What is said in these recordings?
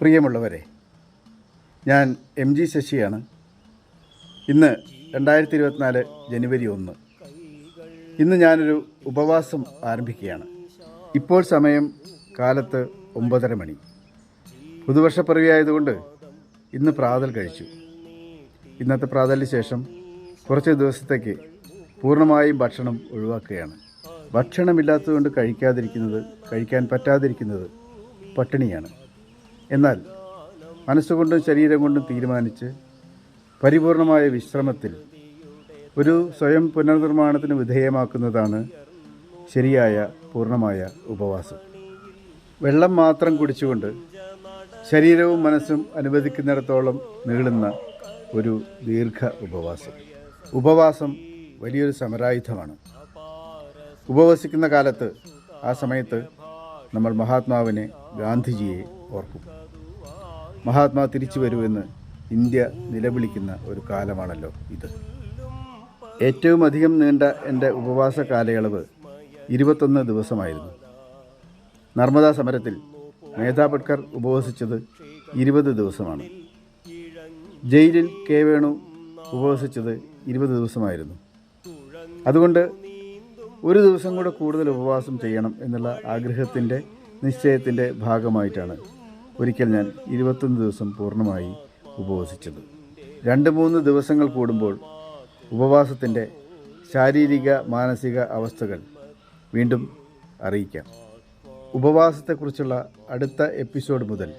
പ്രിയമുള്ളവരെ ഞാൻ M G ശശിയാണ്. ഇന്ന് രണ്ടായിരത്തി ഇരുപത്തിനാല് ജനുവരി ഒന്ന്. ഇന്ന് ഞാനൊരു ഉപവാസം ആരംഭിക്കുകയാണ്. ഇപ്പോൾ സമയം കാലത്ത് ഒമ്പതര മണി. പുതുവർഷപ്പിറവിയായതുകൊണ്ട് ഇന്ന് പ്രാതൽ കഴിച്ചു. ഇന്നത്തെ പ്രാതലിന് ശേഷം കുറച്ച് ദിവസത്തേക്ക് പൂർണമായും ഭക്ഷണം ഒഴിവാക്കുകയാണ്. ഭക്ഷണമില്ലാത്തതുകൊണ്ട് കഴിക്കാതിരിക്കുന്നത് കഴിക്കാൻ പറ്റാതിരിക്കുന്നത് പട്ടിണിയാണ്. എന്നാൽ മനസ്സുകൊണ്ടും ശരീരം കൊണ്ടും തീരുമാനിച്ച് പരിപൂർണമായ വിശ്രമത്തിൽ ഒരു സ്വയം പുനർനിർമ്മാണത്തിന് വിധേയമാക്കുന്നതാണ് ശരിയായ പൂർണമായ ഉപവാസം. വെള്ളം മാത്രം കുടിച്ചുകൊണ്ട് ശരീരവും മനസ്സും അനുവദിക്കുന്നിടത്തോളം നീളുന്ന ഒരു ദീർഘ ഉപവാസം. ഉപവാസം വലിയൊരു സമരായുധമാണ്. ഉപവസിക്കുന്ന കാലത്ത് ആ സമയത്ത് നമ്മൾ മഹാത്മാവിനെ ഗാന്ധിജിയെ ഓർക്കും. മഹാത്മാ തിരിച്ചു വരുമെന്ന് ഇന്ത്യ നിലവിളിക്കുന്ന ഒരു കാലമാണല്ലോ ഇത്. ഏറ്റവും അധികം നീണ്ട എന്റെ ഉപവാസ കാലയളവ് ഇരുപത്തൊന്ന് ദിവസമായിരുന്നു. നർമ്മദാ സമരത്തിൽ മേധാ പട്കർ ഉപവസിച്ചത് ഇരുപത് ദിവസമാണ്. ജയിലിൽ കെ വേണു ഉപവസിച്ചത് ഇരുപത് ദിവസമായിരുന്നു. അതുകൊണ്ട് ഒരു ദിവസം കൂടെ കൂടുതൽ ഉപവാസം ചെയ്യണം എന്നുള്ള ആഗ്രഹത്തിന്റെ നിശ്ചയത്തിന്റെ ഭാഗമായിട്ടാണ് ഒരിക്കൽ ഞാൻ ഇരുപത്തൊന്ന് ദിവസം പൂർണമായി ഉപവസിച്ചത്. രണ്ട് മൂന്ന് ദിവസങ്ങൾ കൂടുമ്പോൾ ഉപവാസത്തിന്റെ ശാരീരിക മാനസിക അവസ്ഥകൾ വീണ്ടും അറിയിക്കാം. ഉപവാസത്തെക്കുറിച്ചുള്ള അടുത്ത എപ്പിസോഡ് മുതൽ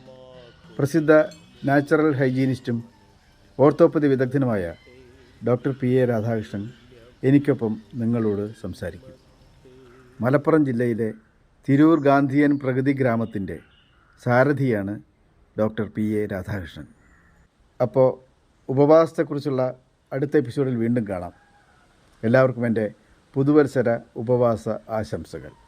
പ്രസിദ്ധ നാച്ചുറൽ ഹൈജീനിസ്റ്റും ഓർത്തോപ്പതി വിദഗ്ധനുമായ ഡോക്ടർ പി എ രാധാകൃഷ്ണൻ എനിക്കൊപ്പം നിങ്ങളോട് സംസാരിക്കും. മലപ്പുറം ജില്ലയിലെ തിരൂർ ഗാന്ധിയൻ പ്രഗതി ഗ്രാമത്തിന്റെ സാരഥിയാണ് ഡോക്ടർ പി എ രാധാകൃഷ്ണൻ. അപ്പോൾ ഉപവാസത്തെക്കുറിച്ചുള്ള അടുത്ത എപ്പിസോഡിൽ വീണ്ടും കാണാം. എല്ലാവർക്കും എന്റെ പുതുവത്സര ഉപവാസ ആശംസകൾ.